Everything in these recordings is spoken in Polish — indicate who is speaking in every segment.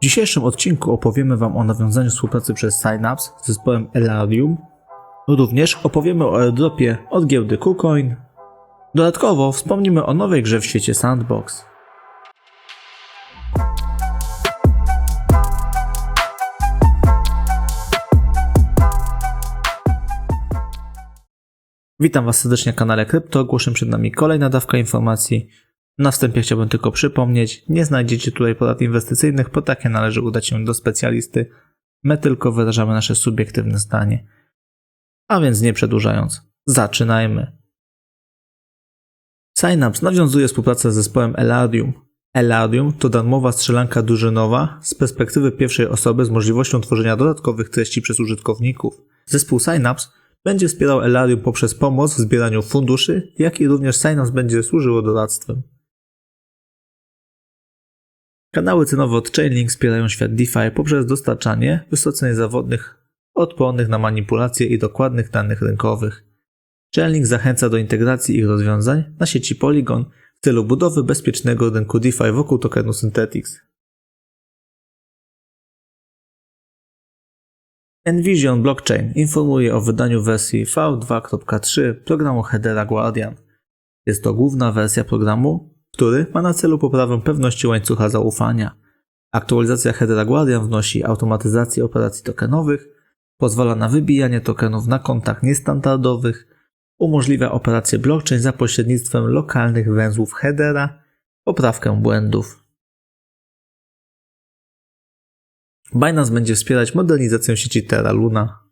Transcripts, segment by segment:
Speaker 1: W dzisiejszym odcinku opowiemy Wam o nawiązaniu współpracy przez Synapse z zespołem Elarium. Również opowiemy o airdropie od giełdy KuCoin. Dodatkowo wspomnimy o nowej grze w świecie Sandbox. Witam Was serdecznie na kanale Krypto. Ogłoszę przed nami kolejna dawka informacji. Na wstępie chciałbym tylko przypomnieć, nie znajdziecie tutaj porad inwestycyjnych, po takie należy udać się do specjalisty. My tylko wyrażamy nasze subiektywne zdanie. A więc nie przedłużając, zaczynajmy. Synapse nawiązuje współpracę z zespołem Eladium. Eladium to darmowa strzelanka drużynowa z perspektywy pierwszej osoby z możliwością tworzenia dodatkowych treści przez użytkowników. Zespół Synapse będzie wspierał Elarium poprzez pomoc w zbieraniu funduszy, jak i również Synapse będzie służyło doradztwem. Kanały cenowe od Chainlink wspierają świat DeFi poprzez dostarczanie wysoce niezawodnych, odpornych na manipulacje i dokładnych danych rynkowych. Chainlink zachęca do integracji ich rozwiązań na sieci Polygon w celu budowy bezpiecznego rynku DeFi wokół tokenu Synthetix. Envision Blockchain informuje o wydaniu wersji V2.3 programu Hedera Guardian. Jest to główna wersja programu, który ma na celu poprawę pewności łańcucha zaufania. Aktualizacja Hedera Guardian wnosi automatyzację operacji tokenowych, pozwala na wybijanie tokenów na kontach niestandardowych, umożliwia operację blockchain za pośrednictwem lokalnych węzłów headera, poprawkę błędów. Binance będzie wspierać modernizację sieci Terra Luna.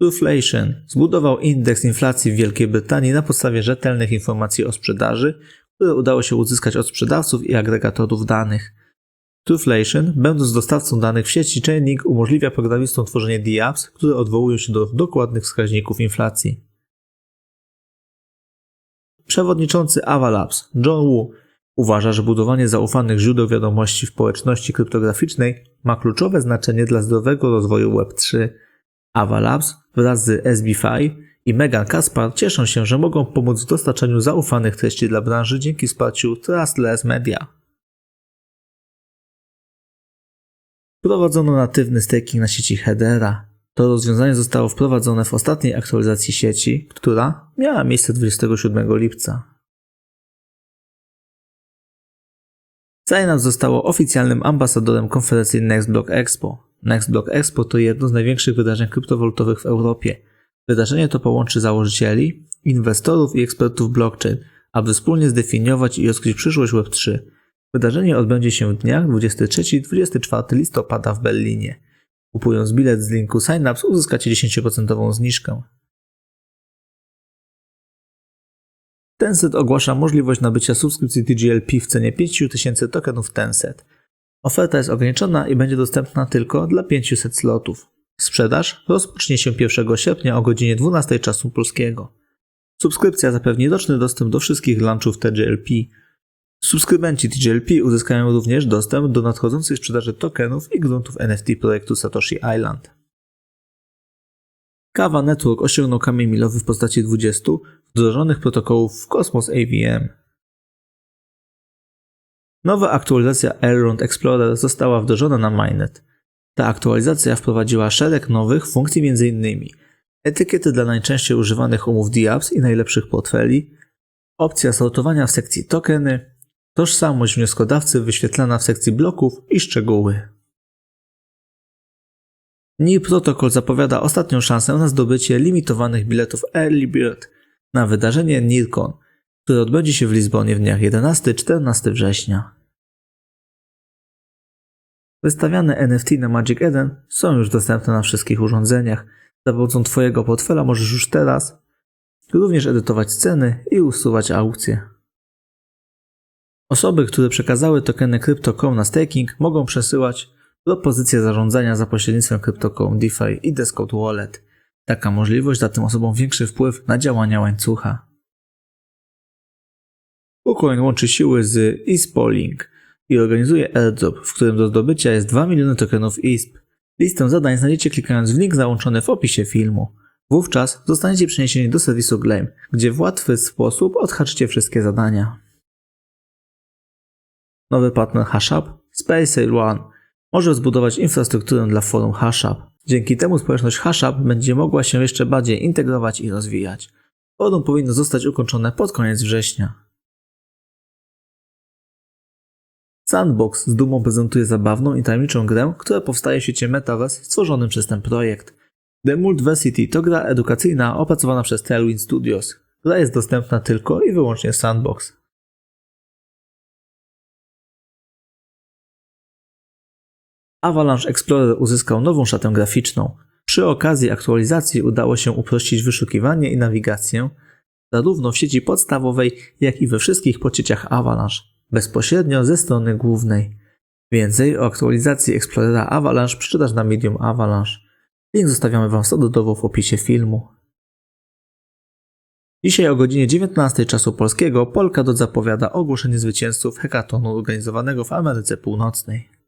Speaker 1: Trueflation zbudował indeks inflacji w Wielkiej Brytanii na podstawie rzetelnych informacji o sprzedaży, które udało się uzyskać od sprzedawców i agregatorów danych. Trueflation, będąc dostawcą danych w sieci Chainlink, umożliwia programistom tworzenie DApps, które odwołują się do dokładnych wskaźników inflacji. Przewodniczący Avalabs John Wu uważa, że budowanie zaufanych źródeł wiadomości w społeczności kryptograficznej ma kluczowe znaczenie dla zdrowego rozwoju Web3. Avalabs wraz z SBFi i Megan Kaspar cieszą się, że mogą pomóc w dostarczaniu zaufanych treści dla branży dzięki wsparciu Trustless Media. Prowadzono natywny staking na sieci Hedera. To rozwiązanie zostało wprowadzone w ostatniej aktualizacji sieci, która miała miejsce 27 lipca. Synapse zostało oficjalnym ambasadorem konferencji NextBlock Expo. NextBlock Expo to jedno z największych wydarzeń kryptowalutowych w Europie. Wydarzenie to połączy założycieli, inwestorów i ekspertów blockchain, aby wspólnie zdefiniować i odkryć przyszłość Web3. Wydarzenie odbędzie się w dniach 23-24 listopada w Berlinie. Kupując bilet z linku Synapse uzyskacie 10% zniżkę. Tencent ogłasza możliwość nabycia subskrypcji TGLP w cenie 5000 tokenów Tencent. Oferta jest ograniczona i będzie dostępna tylko dla 500 slotów. Sprzedaż rozpocznie się 1 sierpnia o godzinie 12 czasu polskiego. Subskrypcja zapewni roczny dostęp do wszystkich launchów TGLP. Subskrybenci TGLP uzyskają również dostęp do nadchodzącej sprzedaży tokenów i gruntów NFT projektu Satoshi Island. Kava Network osiągnął kamień milowy w postaci 20 wdrożonych protokołów w Cosmos AVM. Nowa aktualizacja Elrond Explorer została wdrożona na Mainnet. Ta aktualizacja wprowadziła szereg nowych funkcji m.in. etykiety dla najczęściej używanych umów DApps i najlepszych portfeli, opcja sortowania w sekcji tokeny, tożsamość wnioskodawcy wyświetlana w sekcji bloków i szczegóły. NIR Protocol zapowiada ostatnią szansę na zdobycie limitowanych biletów Early Bird na wydarzenie NIRCON, które odbędzie się w Lizbonie w dniach 11-14 września. Wystawiane NFT na Magic Eden są już dostępne na wszystkich urządzeniach. Za pomocą Twojego portfela możesz już teraz również edytować ceny i usuwać aukcje. Osoby, które przekazały tokeny Crypto.com na staking mogą przesyłać propozycje zarządzania za pośrednictwem Crypto.com DeFi i Descode Wallet. Taka możliwość da tym osobom większy wpływ na działania łańcucha. KuCoin łączy siły z ESPOLink i organizuje airdrop, w którym do zdobycia jest 2 miliony tokenów ISP. Listę zadań znajdziecie klikając w link załączony w opisie filmu. Wówczas zostaniecie przeniesieni do serwisu Gleam, gdzie w łatwy sposób odhaczycie wszystkie zadania. Nowy partner HashUp, SpaceSail One, może zbudować infrastrukturę dla forum HashUp. Dzięki temu społeczność HashUp będzie mogła się jeszcze bardziej integrować i rozwijać. Forum powinno zostać ukończone pod koniec września. Sandbox z dumą prezentuje zabawną i tajemniczą grę, która powstaje w świecie Metaverse stworzonym przez ten projekt. The Multiversity to gra edukacyjna opracowana przez Tailwind Studios. Gra jest dostępna tylko i wyłącznie w Sandbox. Avalanche Explorer uzyskał nową szatę graficzną. Przy okazji aktualizacji udało się uprościć wyszukiwanie i nawigację zarówno w sieci podstawowej, jak i we wszystkich podsieciach Avalanche, bezpośrednio ze strony głównej. Więcej o aktualizacji Explorera Avalanche przeczytasz na Medium Avalanche. Link zostawiamy Wam standardowo w opisie filmu. Dzisiaj o godzinie 19 czasu polskiego Polkadot zapowiada ogłoszenie zwycięzców hekatonu organizowanego w Ameryce Północnej.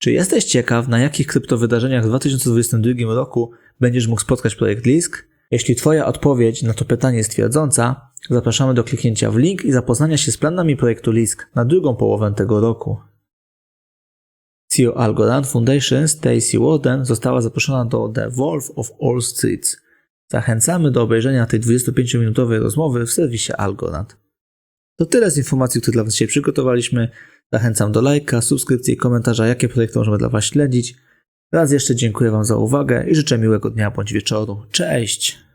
Speaker 1: Czy jesteś ciekaw, na jakich kryptowydarzeniach w 2022 roku będziesz mógł spotkać projekt Lisk? Jeśli Twoja odpowiedź na to pytanie jest twierdząca, zapraszamy do kliknięcia w link i zapoznania się z planami projektu Lisk na drugą połowę tego roku. CEO Algorand Foundation Stacy Warden została zaproszona do The Wolf of All Streets. Zachęcamy do obejrzenia tej 25-minutowej rozmowy w serwisie Algorand. To tyle z informacji, które dla Was dzisiaj przygotowaliśmy. Zachęcam do lajka, subskrypcji i komentarza, jakie projekty możemy dla Was śledzić. Raz jeszcze dziękuję Wam za uwagę i życzę miłego dnia bądź wieczoru. Cześć!